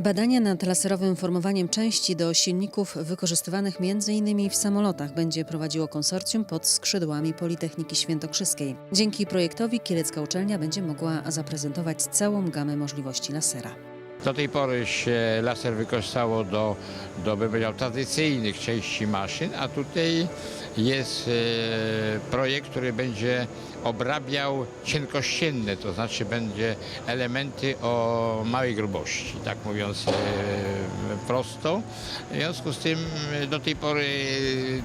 Badania nad laserowym formowaniem części do silników wykorzystywanych m.in. w samolotach będzie prowadziło konsorcjum pod skrzydłami Politechniki Świętokrzyskiej. Dzięki projektowi Kielecka Uczelnia będzie mogła zaprezentować całą gamę możliwości lasera. Do tej pory się laser wykorzystało do, do bym powiedział, tradycyjnych części maszyn, a tutaj jest e, projekt, który będzie obrabiał cienkościenne, to znaczy będzie elementy o małej grubości, tak mówiąc e, prosto. W związku z tym e, do tej pory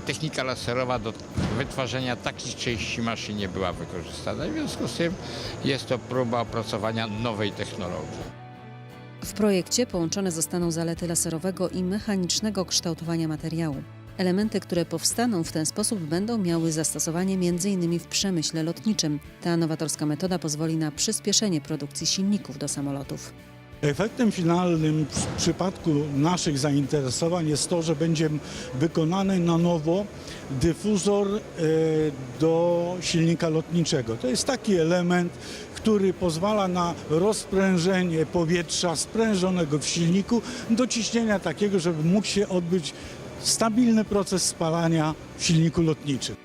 technika laserowa do wytwarzania takich części maszyn nie była wykorzystana. W związku z tym jest to próba opracowania nowej technologii. W projekcie połączone zostaną zalety laserowego i mechanicznego kształtowania materiału. Elementy, które powstaną w ten sposób będą miały zastosowanie m.in. w przemyśle lotniczym. Ta nowatorska metoda pozwoli na przyspieszenie produkcji silników do samolotów. Efektem finalnym w przypadku naszych zainteresowań jest to, że będzie wykonany na nowo dyfuzor e, do silnika lotniczego. To jest taki element, który pozwala na rozprężenie powietrza sprężonego w silniku do ciśnienia takiego, żeby mógł się odbyć stabilny proces spalania w silniku lotniczym.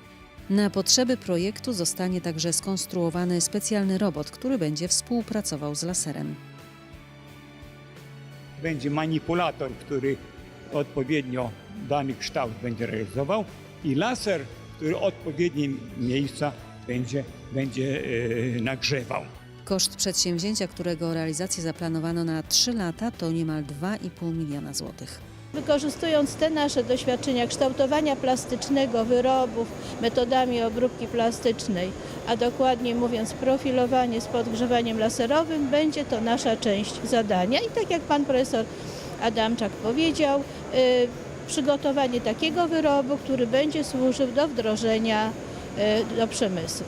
Na potrzeby projektu zostanie także skonstruowany specjalny robot, który będzie współpracował z laserem. Będzie manipulator, który odpowiednio dany kształt będzie realizował i laser, który odpowiednie miejsca będzie, będzie e, nagrzewał. Koszt przedsięwzięcia, którego realizację zaplanowano na 3 lata, to niemal 2,5 miliona złotych. Wykorzystując te nasze doświadczenia kształtowania plastycznego wyrobów metodami obróbki plastycznej, a dokładnie mówiąc profilowanie z podgrzewaniem laserowym, będzie to nasza część zadania. I tak jak pan profesor Adamczak powiedział, y, przygotowanie takiego wyrobu, który będzie służył do wdrożenia y, do przemysłu.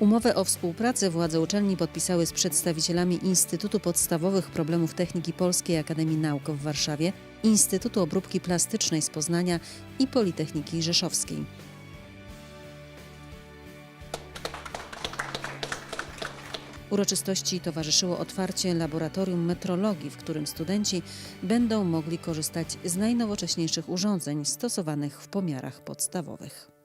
Umowę o współpracy władze uczelni podpisały z przedstawicielami Instytutu Podstawowych Problemów Techniki Polskiej Akademii Nauk w Warszawie, Instytutu Obróbki Plastycznej z Poznania i Politechniki Rzeszowskiej. Uroczystości towarzyszyło otwarcie laboratorium metrologii, w którym studenci będą mogli korzystać z najnowocześniejszych urządzeń stosowanych w pomiarach podstawowych.